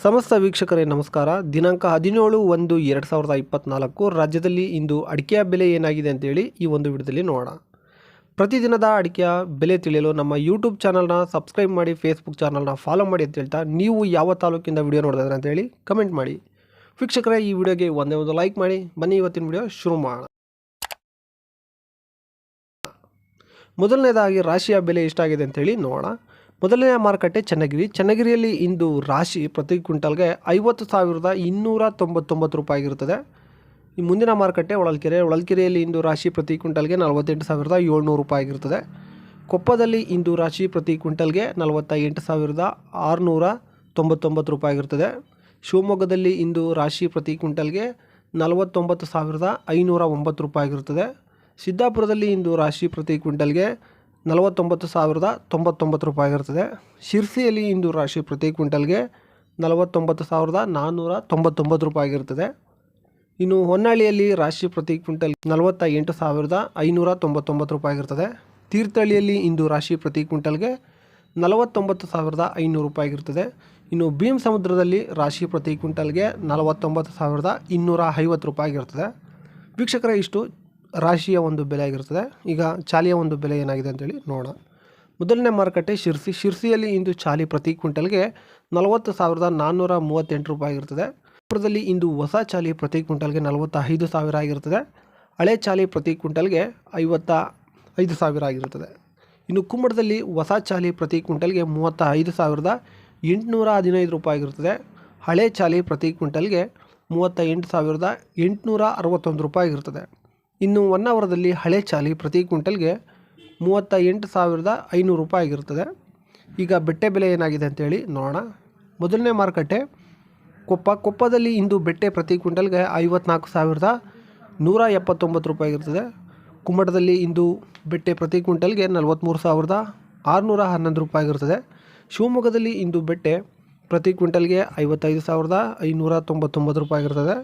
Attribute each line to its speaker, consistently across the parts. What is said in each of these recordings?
Speaker 1: ಸಮಸ್ತ ವೀಕ್ಷಕರೇ, ನಮಸ್ಕಾರ. ದಿನಾಂಕ ಹದಿನೇಳು ಒಂದು ಎರಡು ಸಾವಿರದ ಇಪ್ಪತ್ತ್ನಾಲ್ಕು ರಾಜ್ಯದಲ್ಲಿ ಇಂದು ಅಡಿಕೆಯ ಬೆಲೆ ಏನಾಗಿದೆ ಅಂತೇಳಿ ಈ ಒಂದು ವಿಡಿಯೋದಲ್ಲಿ ನೋಡೋಣ. ಪ್ರತಿದಿನದ ಅಡಿಕೆಯ ಬೆಲೆ ತಿಳಿಯಲು ನಮ್ಮ ಯೂಟ್ಯೂಬ್ ಚಾನಲ್ನ ಸಬ್ಸ್ಕ್ರೈಬ್ ಮಾಡಿ, ಫೇಸ್ಬುಕ್ ಚಾನಲ್ನ ಫಾಲೋ ಮಾಡಿ ಅಂತ ಹೇಳ್ತಾ ನೀವು ಯಾವ ತಾಲೂಕಿಂದ ವಿಡಿಯೋ ನೋಡಿದ್ರೆ ಅಂತೇಳಿ ಕಮೆಂಟ್ ಮಾಡಿ. ವೀಕ್ಷಕರೇ, ಈ ವಿಡಿಯೋಗೆ ಒಂದೇ ಒಂದು ಲೈಕ್ ಮಾಡಿ. ಬನ್ನಿ ಇವತ್ತಿನ ವಿಡಿಯೋ ಶುರು ಮಾಡೋಣ. ಮೊದಲನೇದಾಗಿ ರಾಶಿಯ ಬೆಲೆ ಎಷ್ಟಾಗಿದೆ ಅಂತೇಳಿ ನೋಡೋಣ. ಮೊದಲನೇ ಮಾರುಕಟ್ಟೆ ಚನ್ನಗಿರಿ. ಚನ್ನಗಿರಿಯಲ್ಲಿ ಇಂದು ರಾಶಿ ಪ್ರತಿ ಕ್ವಿಂಟಲ್ಗೆ ಐವತ್ತು ಸಾವಿರದ ಇನ್ನೂರ ತೊಂಬತ್ತೊಂಬತ್ತು ರೂಪಾಯಿ ಆಗಿರುತ್ತದೆ ಈ ಮುಂದಿನ ಮಾರುಕಟ್ಟೆ ಹೊಳಲ್ಕೆರೆ. ಹೊಳಲ್ಕೆರೆಯಲ್ಲಿ ಇಂದು ರಾಶಿ ಪ್ರತಿ ಕ್ವಿಂಟಲ್ಗೆ ನಲವತ್ತೆಂಟು ಸಾವಿರದ ಏಳ್ನೂರು ರೂಪಾಯಿ ಆಗಿರುತ್ತದೆ ಕೊಪ್ಪದಲ್ಲಿ ಇಂದು ರಾಶಿ ಪ್ರತಿ ಕ್ವಿಂಟಲ್ಗೆ ನಲವತ್ತ ಎಂಟು ಸಾವಿರದ ಆರುನೂರ ತೊಂಬತ್ತೊಂಬತ್ತು ರೂಪಾಯಿ ಆಗಿರುತ್ತದೆ ಶಿವಮೊಗ್ಗದಲ್ಲಿ ಇಂದು ರಾಶಿ ಪ್ರತಿ ಕ್ವಿಂಟಲ್ಗೆ ನಲವತ್ತೊಂಬತ್ತು ಸಾವಿರದ ಐನೂರ ಒಂಬತ್ತು ರೂಪಾಯಿ ಆಗಿರುತ್ತದೆ ಸಿದ್ದಾಪುರದಲ್ಲಿ ಇಂದು ರಾಶಿ ಪ್ರತಿ ಕ್ವಿಂಟಲ್ಗೆ ನಲವತ್ತೊಂಬತ್ತು ಸಾವಿರದ ತೊಂಬತ್ತೊಂಬತ್ತು ರೂಪಾಯಿ ಆಗಿರುತ್ತದೆ ಶಿರ್ಸಿಯಲ್ಲಿ ಇಂದು ರಾಶಿ ಪ್ರತಿ ಕ್ವಿಂಟಲ್ಗೆ ನಲವತ್ತೊಂಬತ್ತು ಸಾವಿರದ ನಾನ್ನೂರ ತೊಂಬತ್ತೊಂಬತ್ತು ರೂಪಾಯಿ ಆಗಿರುತ್ತದೆ ಇನ್ನು ಹೊನ್ನಾಳಿಯಲ್ಲಿ ರಾಶಿ ಪ್ರತಿ ಕ್ವಿಂಟಲ್ ನಲವತ್ತ ಎಂಟು ಸಾವಿರದ ಐನೂರ ತೊಂಬತ್ತೊಂಬತ್ತು ರೂಪಾಯಿ ಆಗಿರ್ತದೆ. ತೀರ್ಥಹಳ್ಳಿಯಲ್ಲಿ ಇಂದು ರಾಶಿ ಪ್ರತಿ ಕ್ವಿಂಟಲ್ಗೆ ನಲವತ್ತೊಂಬತ್ತು ಸಾವಿರದ ಐನೂರು ರೂಪಾಯಿ ಆಗಿರ್ತದೆ. ಇನ್ನು ಭೀಮ್ ಸಮುದ್ರದಲ್ಲಿ ರಾಶಿ ಪ್ರತಿ ಕ್ವಿಂಟಲ್ಗೆ ನಲವತ್ತೊಂಬತ್ತು ಸಾವಿರದ ಇನ್ನೂರ ಐವತ್ತು ರೂಪಾಯಿ ಆಗಿರ್ತದೆ. ವೀಕ್ಷಕರೇ, ಇಷ್ಟು ರಾಶಿಯ ಒಂದು ಬೆಲೆ ಆಗಿರ್ತದೆ. ಈಗ ಚಾಲಿಯ ಒಂದು ಬೆಲೆ ಏನಾಗಿದೆ ಅಂತೇಳಿ ನೋಡೋಣ. ಮೊದಲನೇ ಮಾರುಕಟ್ಟೆ ಶಿರ್ಸಿ. ಶಿರ್ಸಿಯಲ್ಲಿ ಇಂದು ಚಾಲಿ ಪ್ರತಿ ಕ್ವಿಂಟಲ್ಗೆ ನಲವತ್ತು ಸಾವಿರದ ನಾನ್ನೂರ ಮೂವತ್ತೆಂಟು ರೂಪಾಯಿ ಆಗಿರ್ತದೆ. ಪುರದಲ್ಲಿ ಇಂದು ಹೊಸ ಚಾಲಿ ಪ್ರತಿ ಕ್ವಿಂಟಲ್ಗೆ ನಲವತ್ತ ಐದು ಸಾವಿರ ಆಗಿರ್ತದೆ. ಹಳೆ ಚಾಲಿ ಪ್ರತಿ ಕ್ವಿಂಟಲ್ಗೆ ಐವತ್ತ ಐದು ಸಾವಿರ ಆಗಿರುತ್ತದೆ ಇನ್ನು ಕುಂಬಳದಲ್ಲಿ ಹೊಸ ಚಾಲಿ ಪ್ರತಿ ಕ್ವಿಂಟಲ್ಗೆ ಮೂವತ್ತ ಐದು ಸಾವಿರದ ಎಂಟುನೂರ ಹದಿನೈದು ರೂಪಾಯಿ ಆಗಿರುತ್ತದೆ ಹಳೆ ಚಾಲಿ ಪ್ರತಿ ಕ್ವಿಂಟಲ್ಗೆ ಮೂವತ್ತ ಎಂಟು ಸಾವಿರದ ಎಂಟುನೂರ ಅರವತ್ತೊಂದು ರೂಪಾಯಿ ಆಗಿರ್ತದೆ. ಇನ್ನು ಹೊನ್ನಾವರದಲ್ಲಿ ಹಳೆ ಚಾಲಿ ಪ್ರತಿ ಕ್ವಿಂಟಲ್ಗೆ ಮೂವತ್ತ ಎಂಟು ಸಾವಿರದ ಐನೂರು ರೂಪಾಯಿ ಆಗಿರ್ತದೆ ಈಗ ಬೆಟ್ಟೆ ಬೆಲೆ ಏನಾಗಿದೆ ಅಂತೇಳಿ ನೋಡೋಣ. ಮೊದಲನೇ ಮಾರುಕಟ್ಟೆ ಕೊಪ್ಪ. ಕೊಪ್ಪದಲ್ಲಿ ಇಂದು ಬೆಟ್ಟೆ ಪ್ರತಿ ಕ್ವಿಂಟಲ್ಗೆ ಐವತ್ನಾಲ್ಕು ಸಾವಿರದ ನೂರ ಎಪ್ಪತ್ತೊಂಬತ್ತು ರೂಪಾಯಿ ಆಗಿರ್ತದೆ ಕುಮ್ಮಟದಲ್ಲಿ ಇಂದು ಬೆಟ್ಟೆ ಪ್ರತಿ ಕ್ವಿಂಟಲ್ಗೆ ನಲವತ್ತ್ಮೂರು ಸಾವಿರದ ಆರುನೂರ ಹನ್ನೊಂದು ರೂಪಾಯಿ ಆಗಿರ್ತದೆ ಶಿವಮೊಗ್ಗದಲ್ಲಿ ಇಂದು ಬೆಟ್ಟೆ ಪ್ರತಿ ಕ್ವಿಂಟಲ್ಗೆ ಐವತ್ತೈದು ಸಾವಿರದ ಐನೂರ ತೊಂಬತ್ತೊಂಬತ್ತು ರೂಪಾಯಿ ಆಗಿರ್ತದೆ.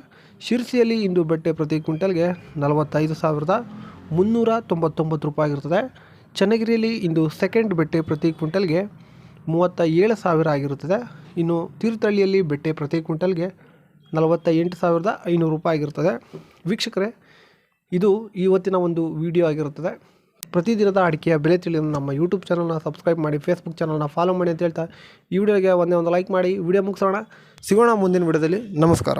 Speaker 1: ಶಿರ್ಸಿಯಲ್ಲಿ ಇಂದು ಬೆಟ್ಟೆ ಪ್ರತಿ ಕ್ವಿಂಟಲ್ಗೆ ನಲವತ್ತೈದು ಸಾವಿರದ ಮುನ್ನೂರ ತೊಂಬತ್ತೊಂಬತ್ತು ರೂಪಾಯಿ ಆಗಿರ್ತದೆ. ಚನ್ನಗಿರಿಯಲ್ಲಿ ಇಂದು ಸೆಕೆಂಡ್ ಬೆಟ್ಟೆ ಪ್ರತಿ ಕ್ವಿಂಟಲ್ಗೆ ಮೂವತ್ತ ಏಳು ಸಾವಿರ ಆಗಿರುತ್ತದೆ. ಇನ್ನು ತೀರ್ಥಹಳ್ಳಿಯಲ್ಲಿ ಬೆಟ್ಟೆ ಪ್ರತಿ ಕ್ವಿಂಟಲ್ಗೆ ನಲವತ್ತ ಎಂಟು ಸಾವಿರದ ಐನೂರು ರೂಪಾಯಿ ಆಗಿರ್ತದೆ ವೀಕ್ಷಕರೇ, ಇದು ಇವತ್ತಿನ ಒಂದು ವಿಡಿಯೋ ಆಗಿರುತ್ತದೆ. ಪ್ರತಿದಿನದ ಅಡಿಕೆಯ ಬೆಲೆ ತಿಳಿಯಲು ನಮ್ಮ ಯೂಟ್ಯೂಬ್ ಚಾನಲ್ನ ಸಬ್ಸ್ಕ್ರೈಬ್ ಮಾಡಿ ಫೇಸ್ಬುಕ್ ಚಾನಲ್ನ ಫಾಲೋ ಮಾಡಿ ಅಂತ ಹೇಳ್ತಾ ಈ ವಿಡಿಯೋಗೆ ಒಂದೇ ಒಂದು ಲೈಕ್ ಮಾಡಿ. ವಿಡಿಯೋ ಮುಗಿಸೋಣ. ಸಿಗೋಣ ಮುಂದಿನ ವಿಡಿಯೋದಲ್ಲಿ ನಮಸ್ಕಾರ.